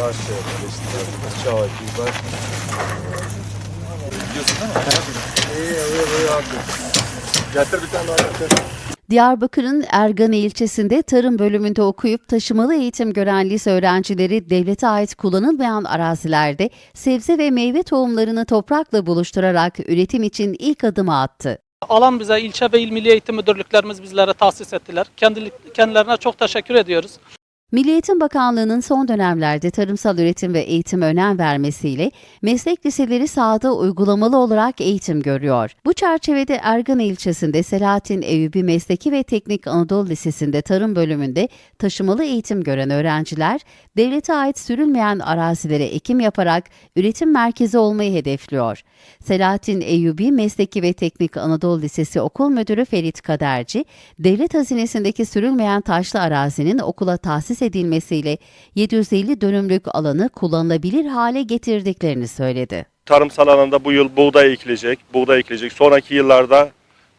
Karşı geliştiler. Çağ, biber. Biliyorsun. Diyarbakır'ın Ergane ilçesinde tarım bölümünde okuyup taşımalı eğitim gören lise öğrencileri devlete ait kullanılmayan arazilerde sebze ve meyve tohumlarını toprakla buluşturarak üretim için ilk adımı attı. Alan bize ilçe ve il milli eğitim müdürlüklerimiz bizlere tahsis ettiler. Kendi, kendilerine çok teşekkür ediyoruz. Milli Eğitim Bakanlığı'nın son dönemlerde tarımsal üretim ve eğitime önem vermesiyle meslek liseleri sahada uygulamalı olarak eğitim görüyor. Bu çerçevede Ergane ilçesinde Selahattin Eyübi Mesleki ve Teknik Anadolu Lisesi'nde tarım bölümünde taşımalı eğitim gören öğrenciler, devlete ait sürülmeyen arazilere ekim yaparak üretim merkezi olmayı hedefliyor. Selahattin Eyübi Mesleki ve Teknik Anadolu Lisesi Okul Müdürü Ferit Kaderci, devlet hazinesindeki sürülmeyen taşlı arazinin okula tahsis edilmesiyle 750 dönümlük alanı kullanılabilir hale getirdiklerini söyledi. tarımsal alanda bu yıl buğday ekilecek, buğday ekilecek. Sonraki yıllarda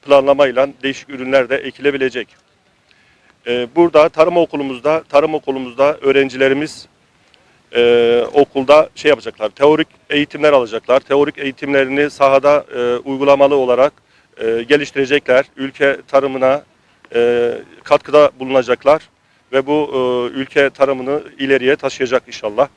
planlamayla değişik ürünler de ekilebilecek. Ee, burada tarım okulumuzda, tarım okulumuzda öğrencilerimiz e, okulda şey yapacaklar, teorik eğitimler alacaklar. Teorik eğitimlerini sahada e, uygulamalı olarak e, geliştirecekler. Ülke tarımına e, katkıda bulunacaklar ve bu e, ülke tarımını ileriye taşıyacak inşallah.